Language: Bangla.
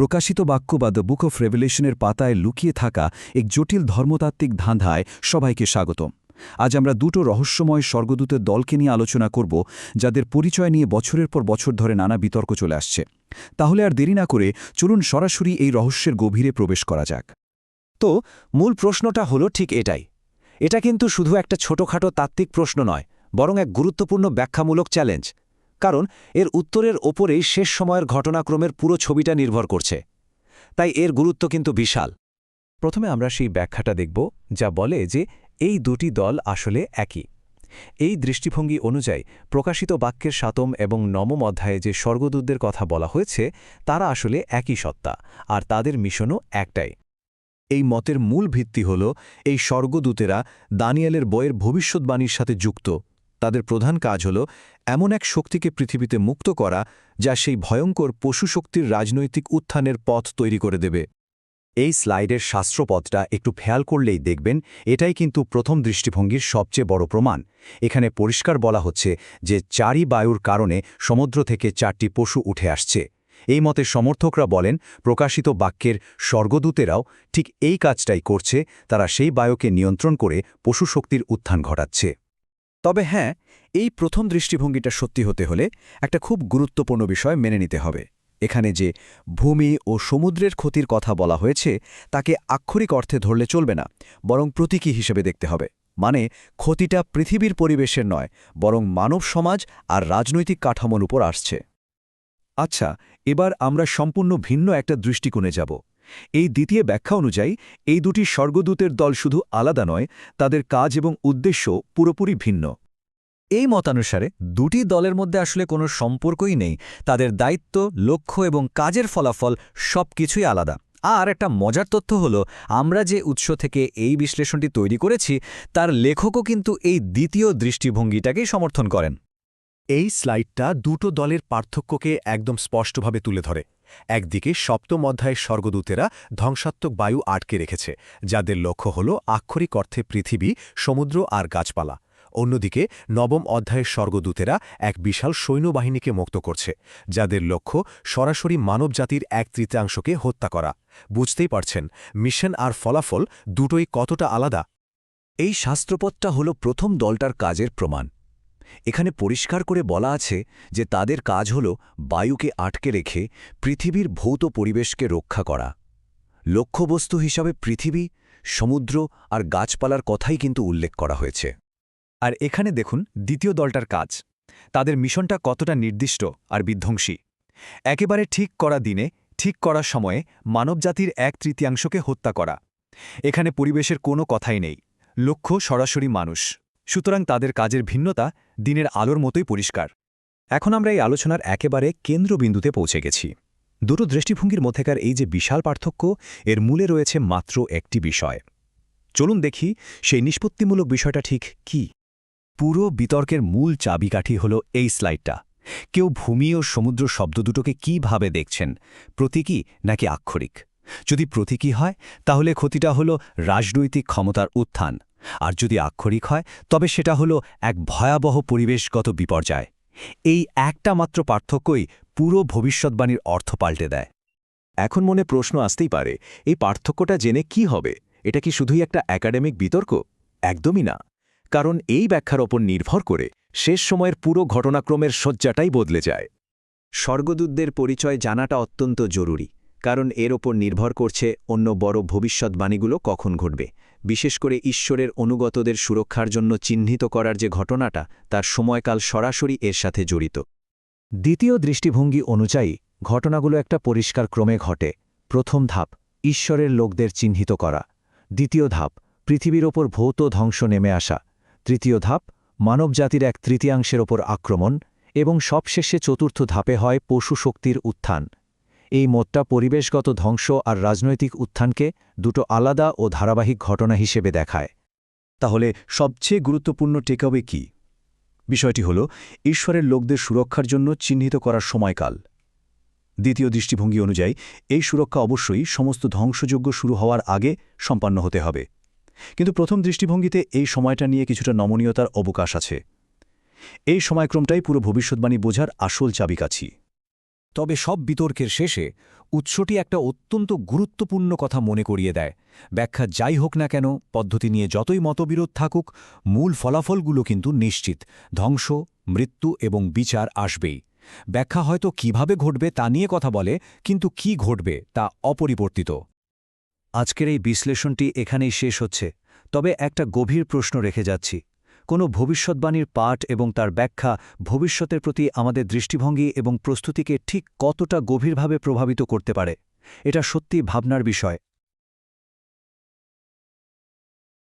প্রকাশিত বাক্য বা দ্য বুক অফ রেভেলেশনের পাতায় লুকিয়ে থাকা এক জটিল ধর্মতাত্ত্বিক ধাঁধায় সবাইকে স্বাগতম। আজ আমরা দুটো রহস্যময় স্বর্গদূতের দলকে নিয়ে আলোচনা করব, যাদের পরিচয় নিয়ে বছরের পর বছর ধরে নানা বিতর্ক চলে আসছে। তাহলে আর দেরি না করে চলুন সরাসরি এই রহস্যের গভীরে প্রবেশ করা যাক। তো, মূল প্রশ্নটা হলো ঠিক এটাই। এটা কিন্তু শুধু একটা ছোটখাটো তাত্ত্বিক প্রশ্ন নয়, বরং এক গুরুত্বপূর্ণ ব্যাখ্যামূলক চ্যালেঞ্জ। কারণ এর উত্তরের ওপরেই শেষ সময়ের ঘটনাক্রমের পুরো ছবিটা নির্ভর করছে। তাই এর গুরুত্ব কিন্তু বিশাল। প্রথমে আমরা সেই ব্যাখ্যাটা দেখব, যা বলে যে এই দুটি দল আসলে একই। এই দৃষ্টিভঙ্গি অনুযায়ী প্রকাশিত বাক্যের সাতম এবং নবম অধ্যায়ে যে স্বর্গদূতদের কথা বলা হয়েছে, তারা আসলে একই সত্তা, আর তাদের মিশনও একটাই। এই মতের মূল ভিত্তি হল, এই স্বর্গদূতেরা দানিয়েলের বইয়ের ভবিষ্যৎবাণীর সাথে যুক্ত। তাদের প্রধান কাজ হল এমন এক শক্তিকে পৃথিবীতে মুক্ত করা, যা সেই ভয়ঙ্কর পশু শক্তির রাজনৈতিক উত্থানের পথ তৈরি করে দেবে। এই স্লাইডের শাস্ত্রপথটা একটু খেয়াল করলেই দেখবেন, এটাই কিন্তু প্রথম দৃষ্টিভঙ্গির সবচেয়ে বড় প্রমাণ। এখানে পরিষ্কার বলা হচ্ছে যে চারি বায়ুর কারণে সমুদ্র থেকে চারটি পশু উঠে আসছে। এই মতে সমর্থকরা বলেন, প্রকাশিত বাক্যের স্বর্গদূতেরাও ঠিক এই কাজটাই করছে, তারা সেই বায়ুকে নিয়ন্ত্রণ করে পশু শক্তির উত্থান ঘটাচ্ছে। তবে হ্যাঁ এই প্রথম দৃষ্টিভঙ্গিটা সত্যি হতে হলে একটা খুব গুরুত্বপূর্ণ বিষয় মেনে নিতে হবে। এখানে যে ভূমি ও সমুদ্রের ক্ষতির কথা বলা হয়েছে, তাকে আক্ষরিক অর্থে ধরলে চলবে না, বরং প্রতীকী হিসেবে দেখতে হবে। মানে ক্ষতিটা পৃথিবীর পরিবেশের নয়, বরং মানব সমাজ আর রাজনৈতিক কাঠামোর উপর আসছে। আচ্ছা এবার আমরা সম্পূর্ণ ভিন্ন একটা দৃষ্টিকোণে যাব। এই দ্বিতীয় ব্যাখ্যা অনুযায়ী, এই দুটি স্বর্গদূতের দল শুধু আলাদা নয়, তাদের কাজ এবং উদ্দেশ্য পুরোপুরি ভিন্ন। এই মতানুসারে, দুটি দলের মধ্যে আসলে কোনো সম্পর্কই নেই, তাদের দায়িত্ব, লক্ষ্য এবং কাজের ফলাফল সব কিছুই আলাদা। আর একটা মজার তথ্য হল, আমরা যে উৎস থেকে এই বিশ্লেষণটি তৈরি করেছি, তার লেখকও কিন্তু এই দ্বিতীয় দৃষ্টিভঙ্গিটাকেই সমর্থন করেন। এই স্লাইডটা দুটো দলের পার্থক্যকে একদম স্পষ্টভাবে তুলে ধরে। একদিকে সপ্তম অধ্যায়ের স্বর্গদূতেরা ধ্বংসাত্মক বায়ু আটকে রেখেছে, যাদের লক্ষ্য হল আক্ষরিক অর্থে পৃথিবী, সমুদ্র আর গাছপালা। অন্যদিকে নবম অধ্যায়ের স্বর্গদূতেরা এক বিশাল সৈন্যবাহিনীকে মুক্ত করছে, যাদের লক্ষ্য সরাসরি মানবজাতির এক তৃতীয়াংশকে হত্যা করা। বুঝতেই পারছেন, মিশন আর ফলাফল দুটোই কতটা আলাদা? এই শাস্ত্রপথটা হল প্রথম দলটার কাজের প্রমাণ। এখানে পরিষ্কার করে বলা আছে যে তাদের কাজ হল বায়ুকে আটকে রেখে পৃথিবীর ভৌত পরিবেশকে রক্ষা করা। লক্ষ্যবস্তু হিসাবে পৃথিবী, সমুদ্র আর গাছপালার কথাই কিন্তু উল্লেখ করা হয়েছে। আর এখানে দেখুন দ্বিতীয় দলটার কাজ। তাদের মিশনটা কতটা নির্দিষ্ট আর বিধ্বংসী। একেবারে ঠিক করা দিনে, ঠিক করার সময়ে মানবজাতির এক তৃতীয়াংশকে হত্যা করা। এখানে পরিবেশের কোনো কথাই নেই। লক্ষ্য সরাসরি মানুষ। সুতরাং তাদের কাজের ভিন্নতা দিনের আলোর মতোই পরিষ্কার। এখন আমরা এই আলোচনার একেবারে কেন্দ্রবিন্দুতে পৌঁছে গেছি। দুটো দৃষ্টিভঙ্গির মধ্যেকার এই যে বিশাল পার্থক্য, এর মূলে রয়েছে মাত্র একটি বিষয়। চলুন দেখি সেই নিষ্পত্তিমূলক বিষয়টা ঠিক কি। পুরো বিতর্কের মূল চাবিকাঠি হল এই স্লাইডটা। কেউ ভূমি ও সমুদ্র শব্দ দুটোকে কীভাবে দেখছেন? প্রতীকী নাকি আক্ষরিক? যদি প্রতীকী হয়, তাহলে ক্ষতিটা হল রাজনৈতিক ক্ষমতার উত্থান। আর যদি আক্ষরিক হয়, তবে সেটা হলো এক ভয়াবহ পরিবেশগত বিপর্যয়। এই একটা মাত্র পার্থক্যই পুরো ভবিষ্যৎবাণীর অর্থ পাল্টে দেয়। এখন মনে প্রশ্ন আসতেই পারে, এই পার্থক্যটা জেনে কি হবে? এটা কি শুধুই একটা একাডেমিক বিতর্ক? একদমই না। কারণ এই ব্যাখ্যার ওপর নির্ভর করে শেষ সময়ের পুরো ঘটনাক্রমের শয্যাটাই বদলে যায়। স্বর্গদূতদের পরিচয় জানাটা অত্যন্ত জরুরি। কারণ এর ওপর নির্ভর করছে অন্য বড় ভবিষ্যৎবাণীগুলো কখন ঘটবে। বিশেষ করে ঈশ্বরের অনুগতদের সুরক্ষার জন্য চিহ্নিত করার যে ঘটনাটা, তার সময়কাল সরাসরি এর সাথে জড়িত। দ্বিতীয় দৃষ্টিভঙ্গি অনুযায়ী, ঘটনাগুলো একটা পরিষ্কার ক্রমে ঘটে। প্রথম ধাপ, ঈশ্বরের লোকদের চিহ্নিত করা। দ্বিতীয় ধাপ, পৃথিবীর ওপর ভৌত ধ্বংস নেমে আসা। তৃতীয় ধাপ, মানবজাতির এক তৃতীয়াংশের ওপর আক্রমণ এবং সবশেষে চতুর্থ ধাপে হয় পশু শক্তির উত্থান। এই মতটা পরিবেশগত ধ্বংস আর রাজনৈতিক উত্থানকে দুটো আলাদা ও ধারাবাহিক ঘটনা হিসেবে দেখায়। তাহলে সবচেয়ে গুরুত্বপূর্ণ টেকআওয়ে কি? বিষয়টি হল, ঈশ্বরের লোকদের সুরক্ষার জন্য চিহ্নিত করার সময়কাল। দ্বিতীয় দৃষ্টিভঙ্গি অনুযায়ী, এই সুরক্ষা অবশ্যই সমস্ত ধ্বংসযোগ্য শুরু হওয়ার আগে সম্পন্ন হতে হবে। কিন্তু প্রথম দৃষ্টিভঙ্গিতে এই সময়টা নিয়ে কিছুটা নমনীয়তার অবকাশ আছে। এই সময়ক্রমটাই পুরো ভবিষ্যৎবাণী বোঝার আসল চাবিকাছি তবে সব বিতর্কের শেষে উৎসটি একটা অত্যন্ত গুরুত্বপূর্ণ কথা মনে করিয়ে দেয়। ব্যাখ্যা যাই হোক না কেন, পদ্ধতি নিয়ে যতই মতবিরোধ থাকুক, মূল ফলাফলগুলো কিন্তু নিশ্চিত, ধ্বংস, মৃত্যু এবং বিচার আসবেই। ব্যাখ্যা হয়তো কীভাবে ঘটবে তা নিয়ে কথা বলে, কিন্তু কি ঘটবে তা অপরিবর্তিত। আজকের এই বিশ্লেষণটি এখানেই শেষ হচ্ছে, তবে একটা গভীর প্রশ্ন রেখে যাচ্ছি। কোনো ভবিষ্যৎবাণীর পাঠ এবং তার ব্যাখ্যা ভবিষ্যতের প্রতি আমাদের দৃষ্টিভঙ্গি এবং প্রস্তুতিকে ঠিক কতটা গভীরভাবে প্রভাবিত করতে পারে, এটা সত্যি ভাবনার বিষয়।